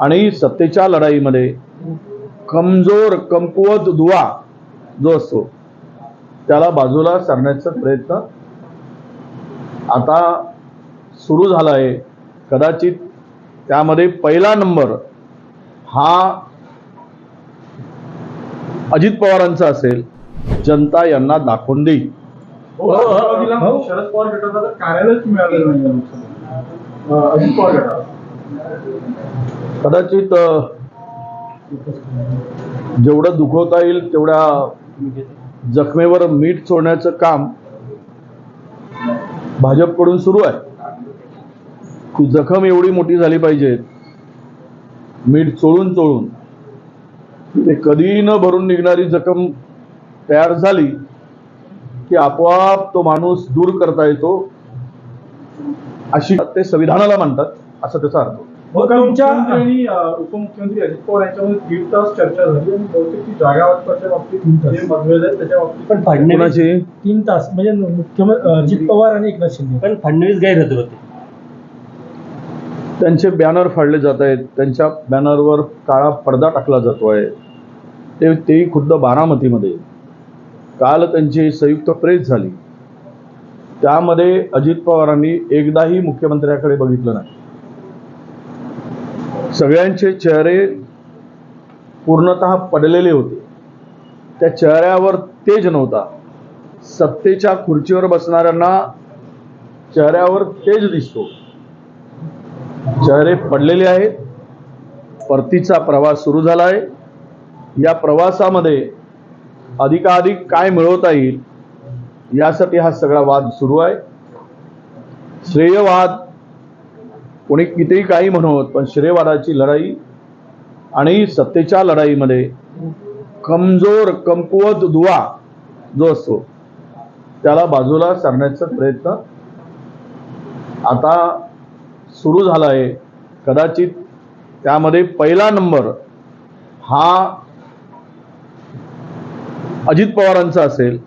आणि सत्तेच्या लढाईमध्ये कमजोर कमकुवत दुवा जो असतो त्याला बाजूला सरण्याचा प्रयत्न आता सुरू झाला आहे कदाचित त्यामध्ये पहिला नंबर हा अजित पवारांचा असेल. जनता यांना दाखवून देईल. राष्ट्रवादीला शरद पवार गटाला तर कार्यालयच मिळालेलं नाही अजित पवार गटाला कदाचित जेवढं दुखवता येईल तेवढ्या जखमेवर मीठ सोडण्याचं काम भाजपकडून सुरू आहे. की जखम एवढी मोठी झाली पाहिजे. मीठ चोळून चोळून. ते कधी न भरून निघणारी जखम तयार झाली की आपोआप तो माणूस दूर करता येतो अशी ते संविधानाला म्हणतात असं त्याचा अर्थ उपमुख्यमंत्री अजित पवार यांच्यामध्ये दीड तास चर्चा झाली आणि बहुतेक ती जागा वाटपाच्या बाबतीत जे मतभेद आहेत त्याच्या बाबतीत पण फडणवीस तीन तास. म्हणजे मुख्यमंत्री अजित पवार आणि एकनाथ शिंदे. पण फडणवीस गैरहजर होते. त्यांचे बॅनर फाडले जात आहेत. त्यांच्या बॅनरवर काळा पडदा टाकला जातोय ते तेही खुद्द बारामतीमध्ये. काल त्यांची संयुक्त प्रेस झाली. त्यामध्ये अजित पवारांनी एकदाही मुख्यमंत्र्याकडे बघितलं नाही. सगळ्यांचे चेहरे पूर्णतः पडलेले होते. त्या चेहऱ्यावर तेज नव्हता. सत्तेच्या खुर्चीवर बसणाऱ्यांना चेहऱ्यावर तेज दिसतो. चेहरे पडलेले आहेत. परतीचा प्रवास सुरू झाला आहे या प्रवासामध्ये अधिकाधिक काय मिळवता येईल यासाठी हा सगळा वाद सुरू आहे. श्रेयवाद कोणी कितीही काही म्हणत पण श्रेयवादाची लढाई आणि सत्तेच्या लढाईमध्ये कमजोर कमकुवत दुवा जो असतो त्याला बाजूला सरण्याचा प्रयत्न आता सुरू झाला आहे कदाचित त्यामध्ये पहिला नंबर हा अजित पवारांचा असेल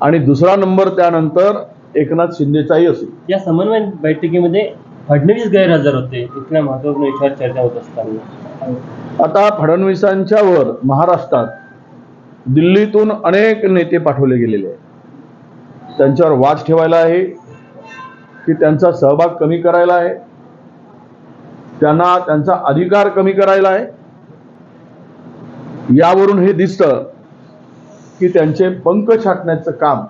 आणि दुसरा नंबर त्यानंतर एकनाथ शिंदेचाही असेल. या समन्वय बैठकीमध्ये फडणवीस गैरहजर होते. इथल्या महत्त्वपूर्ण विषयावर चर्चा होत असताना. आता फडणवीसांच्या वर महाराष्ट्रात दिल्लीतून अनेक नेते पाठवले गेलेले आहेत. त्यांच्यावर वाच ठेवायला आहे की त्यांचा सहभाग कमी करायला आहे. त्यांना त्यांचा अधिकार कमी करायला आहे. यावरून हे दिसतं की त्यांचे पंख छाटण्याचं काम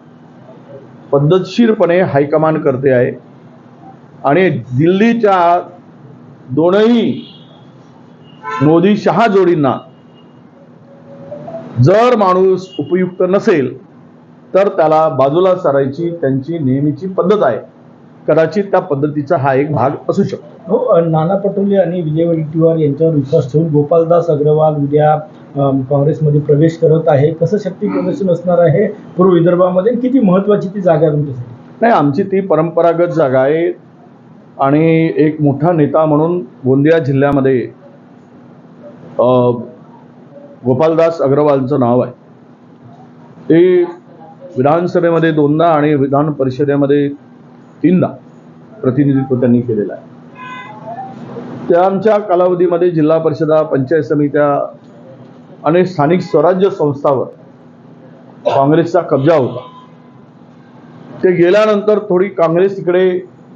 पद्धतशीरपणे हायकमांड करते आहे. आणि दिल्लीच्या दोनही मोदी शहा जोडींना जर माणूस उपयुक्त नसेल तर त्याला बाजूला सारायची त्यांची नेहमीची पद्धत आहे. कदाचित त्या पद्धतीचा हा एक भाग असू शकतो. हो नाना पटोले आणि विजय वडेट्टीवार यांच्यावर विश्वास ठेवून गोपालदास अग्रवाल उद्या काँग्रेसमध्ये प्रवेश करत आहे. कसं शक्ती प्रदर्शन असणार आहे पूर्व विदर्भामध्ये? किती महत्वाची ती जागा आहे तुमच्यासाठी? नाही आमची ती परंपरागत जागा आहे. आणि एक मोठा नेता म्हणून गोंदिया जिल्ह्यामध्ये गोपालदास अग्रवालचं नाव आहे. ते विधानसभेमध्ये दोनदा आणि विधान परिषदेमध्ये तीनदा प्रतिनिधित्व त्यांनी केलेलं आहे. त्यांच्या कालावधीमध्ये जिल्हा परिषदा पंचायत समित्या आणि स्थानिक स्वराज्य संस्थावर काँग्रेसचा कब्जा होता. ते गेल्यानंतर थोडी काँग्रेस इकडे